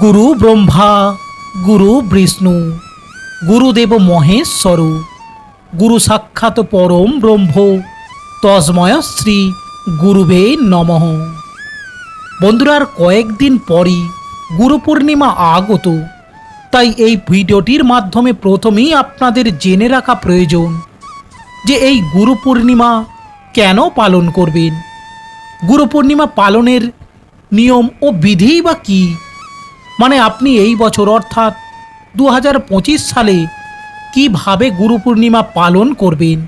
গুরু ব্রহ্মা, গুরু বিষ্ণু, গুরুদেব মহেশ্বর, গুরু সাক্ষাৎ পরম ব্রহ্ম, তস্ময় শ্রী গুরুবে নমঃ। বন্ধুরা, আর কয়েকদিন পরই গুরু পূর্ণিমা আগত, তাই এই ভিডিওটির মাধ্যমে প্রথমেই আপনাদের জেনে রাখা প্রয়োজন যে এই গুরু পূর্ণিমা কেন পালন করবেন? গুরু পূর্ণিমা পালনের নিয়ম ও বিধি বা কী? মানে আপনি এই বছর অর্থাৎ দু হাজার পঁচিশ সালে কীভাবে গুরু পূর্ণিমা পালন করবেন?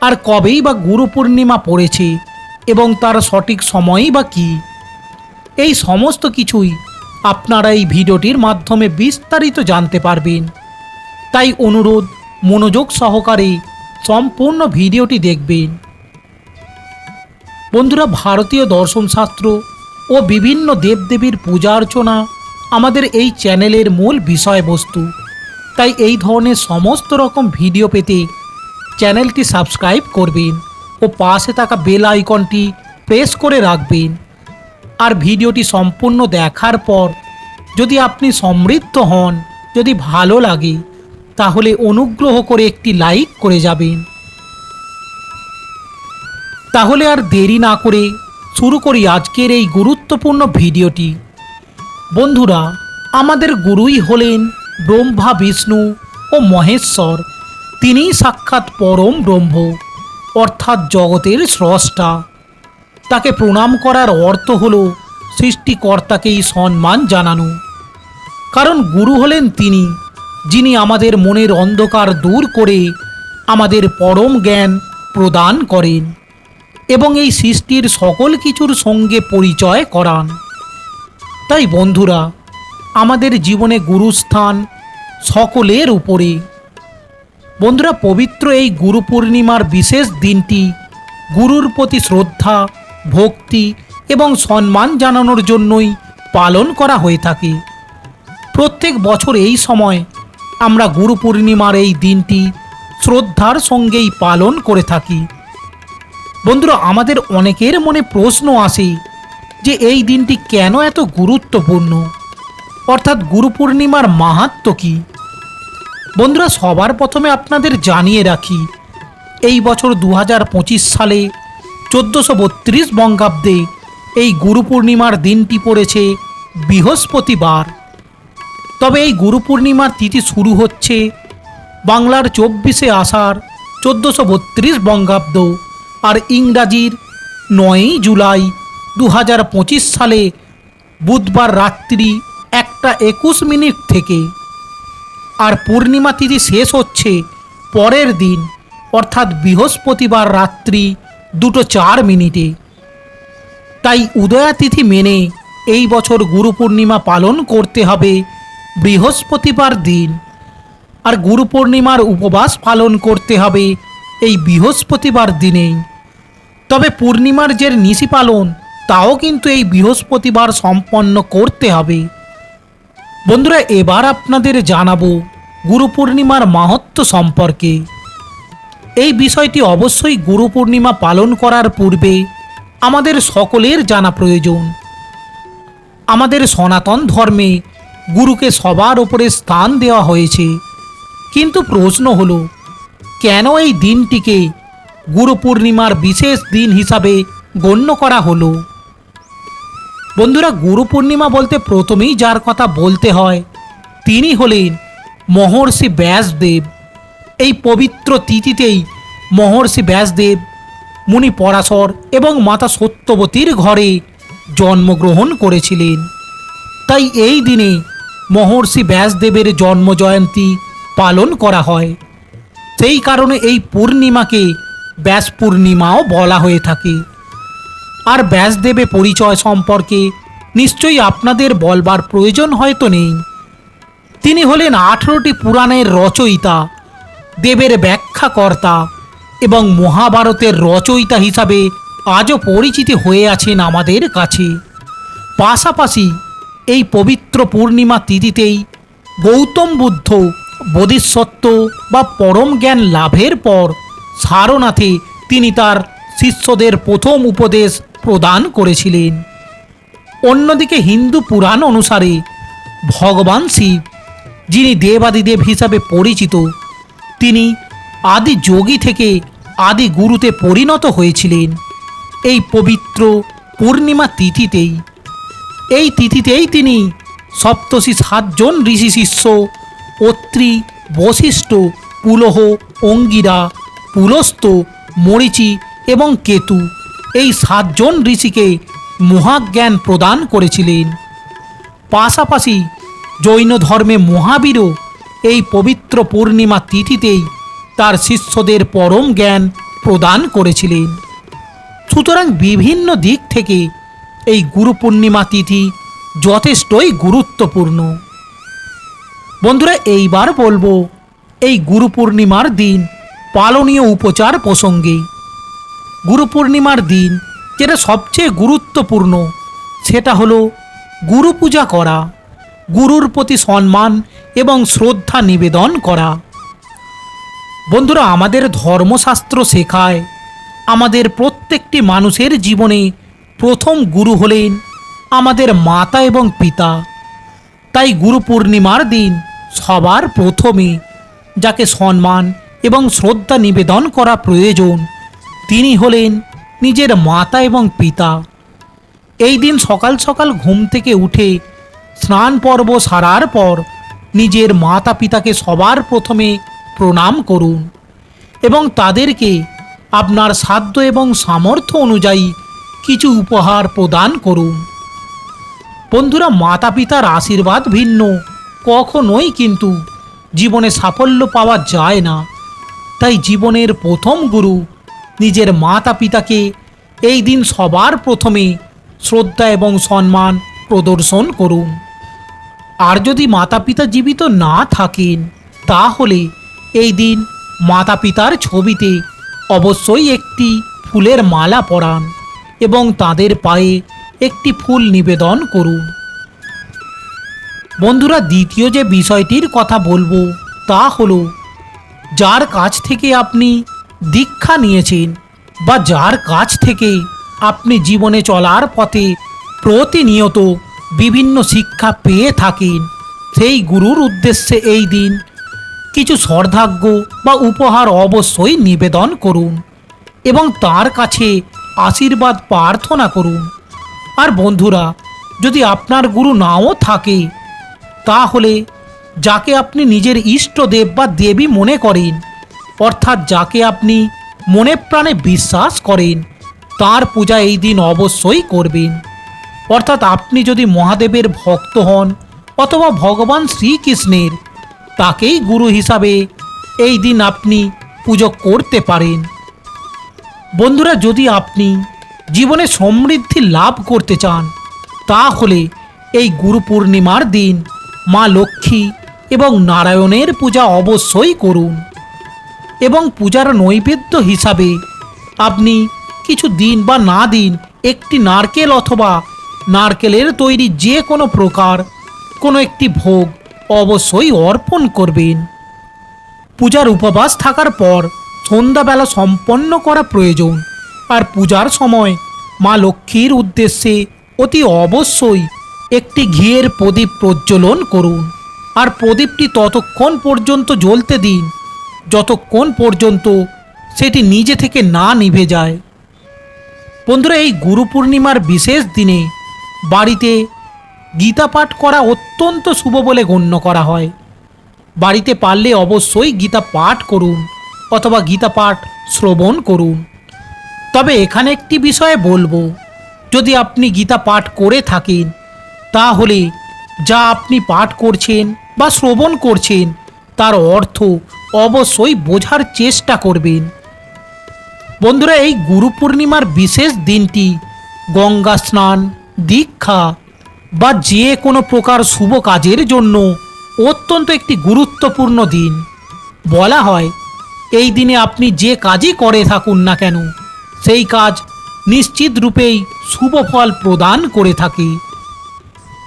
আর কবেই বা গুরু পূর্ণিমা পড়েছে? এবং তার সঠিক সময়ই বা কী? এই সমস্ত কিছুই আপনারা এই ভিডিওটির মাধ্যমে বিস্তারিত জানতে পারবেন। তাই অনুরোধ, মনোযোগ সহকারে সম্পূর্ণ ভিডিওটি দেখবেন। বন্ধুরা, ভারতীয় দর্শনশাস্ত্র ও বিভিন্ন দেবদেবীর পূজা অর্চনা আমাদের এই চ্যানেলের মূল বিষয়বস্তু। তাই এই ধরনের সমস্ত রকম ভিডিও পেতে চ্যানেলটি সাবস্ক্রাইব করবেন ও পাশে থাকা বেল আইকনটি প্রেস করে রাখবেন। আর ভিডিওটি সম্পূর্ণ দেখার পর যদি আপনি সমৃদ্ধ হন, যদি ভালো লাগে, তাহলে অনুগ্রহ করে একটি লাইক করে যাবেন। তাহলে আর দেরি না করে শুরু করি আজকের এই গুরুত্বপূর্ণ ভিডিওটি। বন্ধুরা, আমাদের গুরুই হলেন ব্রহ্মা, বিষ্ণু ও মহেশ্বর। তিনিই সাক্ষাৎ পরম ব্রহ্ম, অর্থাৎ জগতের স্রষ্টা। তাকে প্রণাম করার অর্থ হল সৃষ্টিকর্তাকেই সম্মান জানানো। কারণ গুরু হলেন তিনি, যিনি আমাদের মনের অন্ধকার দূর করে আমাদের পরম জ্ঞান প্রদান করেন এবং এই সৃষ্টির সকল কিছুর সঙ্গে পরিচয় করান। তাই বন্ধুরা, আমাদের জীবনে গুরুস্থান সকলের উপরে। বন্ধুরা, পবিত্র এই গুরু পূর্ণিমার বিশেষ দিনটি গুরুর প্রতি শ্রদ্ধা, ভক্তি এবং সম্মান জানানোর জন্যই পালন করা হয়ে থাকে। প্রত্যেক বছর এই সময় আমরা গুরু পূর্ণিমার এই দিনটি শ্রদ্ধার সঙ্গেই পালন করে থাকি। বন্ধুরা, আমাদের অনেকের মনে প্রশ্ন আসে যে এই দিনটি কেন এত গুরুত্বপূর্ণ? অর্থাৎ গুরু পূর্ণিমার মাহাত্ম কী? বন্ধুরা, সবার প্রথমে আপনাদের জানিয়ে রাখি, এই বছর দু হাজার পঁচিশ সালে চোদ্দোশো বত্রিশ বঙ্গাব্দে এই গুরু পূর্ণিমার দিনটি পড়েছে বৃহস্পতিবার। তবে এই গুরু পূর্ণিমার তিথি শুরু হচ্ছে বাংলার চব্বিশে আষাঢ় চোদ্দোশো বত্রিশ বঙ্গাব্দ আর ইংরাজির নয়ই জুলাই দু হাজার পঁচিশ সালে বুধবার রাত্রি একটা একুশ মিনিট থেকে আর পূর্ণিমা তিথি শেষ হচ্ছে পরের দিন, অর্থাৎ বৃহস্পতিবার রাত্রি দুটো চার মিনিটে। তাই উদয়া তিথি মেনে এই বছর গুরু পূর্ণিমা পালন করতে হবে বৃহস্পতিবার দিন। আর গুরু পূর্ণিমার উপবাস পালন করতে হবে এই বৃহস্পতিবার দিনেই। তবে পূর্ণিমার যে নিশি পালন তাও কিন্তু এই বৃহস্পতিবার সম্পন্ন করতে হবে। বন্ধুরা, এবার আপনাদের জানাব গুরু পূর্ণিমার মাহাত্ম সম্পর্কে। এই বিষয়টি অবশ্যই গুরু পূর্ণিমা পালন করার পূর্বে আমাদের সকলের জানা প্রয়োজন। আমাদের সনাতন ধর্মে গুরুকে সবার ওপরে স্থান দেওয়া হয়েছে। কিন্তু প্রশ্ন হলো, কেন এই দিনটিকে গুরু পূর্ণিমার বিশেষ দিন হিসাবে গণ্য করা হলো? বন্ধুরা গুরু পূর্ণিমা বলতে প্রথমেই যার কথা বলতে হয়, তিনি হলেন মহর্ষি ব্যাসদেব। এই পবিত্র তিথিতেই মহর্ষি ব্যাসদেব, মুনি পরাশর এবং মাতা সত্যবতীর ঘরে জন্মগ্রহণ করেছিলেন। তাই এই দিনে মহর্ষি ব্যাসদেবের জন্মজয়ন্তী পালন করা হয়। সেই কারণে এই পূর্ণিমাকে ব্যাস পূর্ণিমাও বলা হয়ে থাকে। আর ব্যাসদেবে পরিচয় সম্পর্কে। নিশ্চয়ই আপনাদের বলবার প্রয়োজন হয়তো নেই। তিনি হলেন আঠেরোটি পুরাণের রচয়িতা, দেবের ব্যাখ্যাকর্তা এবং মহাভারতের রচয়িতা হিসাবে আজও পরিচিতি হয়ে আছেন আমাদের কাছে। পাশাপাশি এই পবিত্র পূর্ণিমা তিথিতেই গৌতম বুদ্ধ বোধিসত্ত্ব বা পরম জ্ঞান লাভের পর সারনাথে তিনি তার শিষ্যদের প্রথম উপদেশ প্রদান করেছিলেন। অন্যদিকে হিন্দু পুরাণ অনুসারে ভগবান শিব, যিনি দেবাদিদেব হিসাবে পরিচিত, তিনি আদি যোগী থেকে আদি গুরুতে পরিণত হয়েছিলেন। এই পবিত্র পূর্ণিমা তিথিতেই। এই তিথিতেই তিনি সপ্তশী সাতজন ঋষি শিষ্য অত্রি বশিষ্ঠ পুলহ, অঙ্গিরা, পুলস্ত, মরিচি এবং কেতু এই সাতজন ঋষিকে মহাজ্ঞান প্রদান করেছিলেন। পাশাপাশি জৈন ধর্মে মহাবীরও এই পবিত্র পূর্ণিমা তিথিতেই তার শিষ্যদের পরম জ্ঞান প্রদান করেছিলেন। সুতরাং বিভিন্ন দিক থেকে এই গুরু পূর্ণিমা তিথি যথেষ্টই গুরুত্বপূর্ণ। বন্ধুরা, এইবার বলব, এই গুরু পূর্ণিমার দিন পালনীয় উপচার প্রসঙ্গে। গুরু পূর্ণিমার দিন, যেটা সবচেয়ে গুরুত্বপূর্ণ, সেটা হলো গুরু পূজা করা, গুরুর প্রতি সম্মান এবং শ্রদ্ধা নিবেদন করা। বন্ধুরা, আমাদের ধর্মশাস্ত্র শেখায়, আমাদের প্রত্যেকটি মানুষের জীবনে প্রথম গুরু হলেন আমাদের মাতা এবং পিতা। তাই গুরু পূর্ণিমার দিন সবার প্রথমে যাকে সম্মান এবং শ্রদ্ধা নিবেদন করা প্রয়োজন তিনি হলেন নিজের মাতা এবং পিতা। এই দিন সকাল সকাল ঘুম থেকে উঠে স্নান পর্ব সারার পর নিজের মাতা পিতাকে সবার প্রথমে প্রণাম করুন এবং তাদেরকে আপনার সাধ্য এবং সামর্থ্য অনুযায়ী কিছু উপহার প্রদান করুন। বন্ধুরা, মাতা পিতার আশীর্বাদ ভিন্ন, কখনোই কিন্তু জীবনে সাফল্য পাওয়া যায় না। তাই জীবনের প্রথম গুরু নিজের মাতা পিতাকে এই দিন সবার প্রথমে শ্রদ্ধা এবং সম্মান প্রদর্শন করুন। আর যদি মাতা পিতা জীবিত না থাকেন, তাহলে এই দিন মাতা পিতার ছবিতে অবশ্যই একটি ফুলের মালা পরান এবং তাদের পায়ে একটি ফুল নিবেদন করুন। বন্ধুরা, দ্বিতীয় যে বিষয়টির কথা বলব তা হলো, যার কাছ থেকে আপনি দীক্ষা নিয়েছেন বা যার কাছ থেকে আপনি জীবনে চলার পথে প্রতিনিয়ত বিভিন্ন শিক্ষা পেয়ে থাকেন, সেই গুরুর উদ্দেশ্যে এই দিন কিছু শ্রদ্ধাজ্ঞ বা উপহার অবশ্যই নিবেদন করুন এবং তার কাছে আশীর্বাদ প্রার্থনা করুন। আর বন্ধুরা, যদি আপনার গুরু নাও থাকে, তাহলে যাকে আপনি নিজের ইষ্টদেব বা দেবী মনে করেন অর্থাৎ যাকে আপনি মনে প্রাণে বিশ্বাস করেন, তার পূজা এই দিন অবশ্যই করবেন। অর্থাৎ আপনি যদি মহাদেবের ভক্ত হন অথবা ভগবান শ্রীকৃষ্ণের, তাকেই গুরু হিসাবে এই দিন আপনি পুজো করতে পারেন। বন্ধুরা, যদি আপনি জীবনে সমৃদ্ধি লাভ করতে চান, তাহলে এই গুরু পূর্ণিমার দিন মা লক্ষ্মী এবং নারায়ণের পূজা অবশ্যই করুন। এবং পূজার নৈবেদ্য হিসাবে। আপনি কিছু দিন বা না দিন একটি নারকেল অথবা নারকেলের তৈরি যে কোনো প্রকার কোনো একটি ভোগ অবশ্যই অর্পণ করবেন। পূজার উপবাস থাকার পর সন্ধ্যাবেলা সম্পন্ন করা প্রয়োজন। আর পূজার সময় মা লক্ষ্মীর উদ্দেশ্যে অতি অবশ্যই একটি ঘিয়ের প্রদীপ প্রজ্বলন করুন। আর প্রদীপটি ততক্ষণ পর্যন্ত জ্বলতে দিন। যতক্ষণ পর্যন্ত সেটি নিজে থেকে না নিভে যায়। বন্ধুরা, এই গুরু পূর্ণিমার বিশেষ দিনে বাড়িতে গীতা পাঠ করা অত্যন্ত শুভ বলে গণ্য করা হয়। বাড়িতে পারলে অবশ্যই গীতা পাঠ করুন অথবা গীতা পাঠ শ্রবণ করুন। তবে এখানে একটি বিষয়ে বলব, যদি আপনি গীতা পাঠ করে থাকেন, তাহলে যা আপনি পাঠ করছেন বা শ্রবণ করছেন, তার অর্থ অবশ্যই বোঝার চেষ্টা করবেন। বন্ধুরা, এই গুরু পূর্ণিমার বিশেষ দিনটি গঙ্গা স্নান, দীক্ষা বা যে কোনো প্রকার শুভ কাজের জন্য অত্যন্ত একটি গুরুত্বপূর্ণ দিন। বলা হয়, এই দিনে আপনি যে কাজই করে থাকুন না কেন, সেই কাজ নিশ্চিত রূপেই শুভ ফল প্রদান করে থাকে।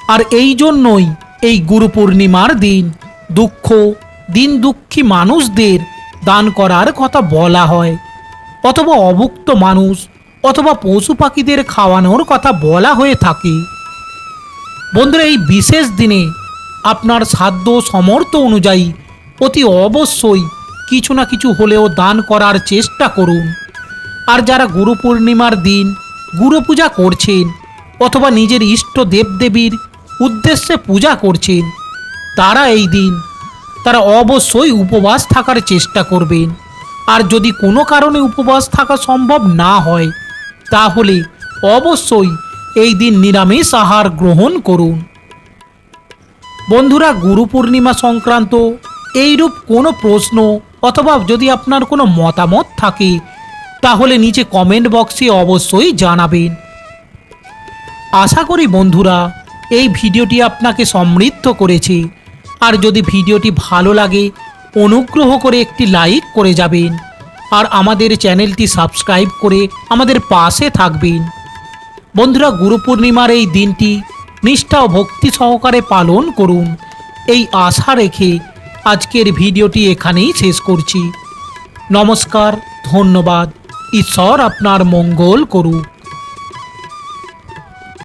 আর এই জন্যই এই গুরু পূর্ণিমার দিন দুঃখ দিন দুঃখী মানুষদের দান করার কথা বলা হয়। অথবা অভুক্ত মানুষ অথবা পশু পাখিদের খাওয়ানোর কথা বলা হয়ে থাকে। বন্ধুরা, এই বিশেষ দিনে আপনার সাধ্য সমর্থ অনুযায়ী অতি অবশ্যই কিছু না কিছু হলেও দান করার চেষ্টা করুন। আর যারা গুরু পূর্ণিমার দিন গুরু পূজা করছেন অথবা নিজের ইষ্ট দেবদেবীর উদ্দেশ্যে পূজা করছেন, তারা এই দিন তারা অবশ্যই উপবাস থাকার চেষ্টা করবেন আর যদি কোনো কারণে উপবাস থাকা সম্ভব না হয়, তাহলে অবশ্যই এই দিন নিরামিষ আহার গ্রহণ করুন। বন্ধুরা, গুরু পূর্ণিমা সংক্রান্ত এইরূপ কোনো প্রশ্ন অথবা যদি আপনার কোনো মতামত থাকে, তাহলে নিচে কমেন্ট বক্সে অবশ্যই জানাবেন। আশা করি বন্ধুরা, এই ভিডিওটি আপনাকে সমৃদ্ধ করেছে। আর যদি ভিডিওটি ভালো লাগে, অনুগ্রহ করে একটি লাইক করে যাবেন। আর আমাদের চ্যানেলটি সাবস্ক্রাইব করে আমাদের পাশে থাকবেন। বন্ধুরা গুরু পূর্ণিমার এই দিনটি নিষ্ঠা ও ভক্তি সহকারে পালন করুন। এই আশা রেখে আজকের ভিডিওটি এখানেই শেষ করছি। নমস্কার, ধন্যবাদ। ঈশ্বর আপনার মঙ্গল করুক।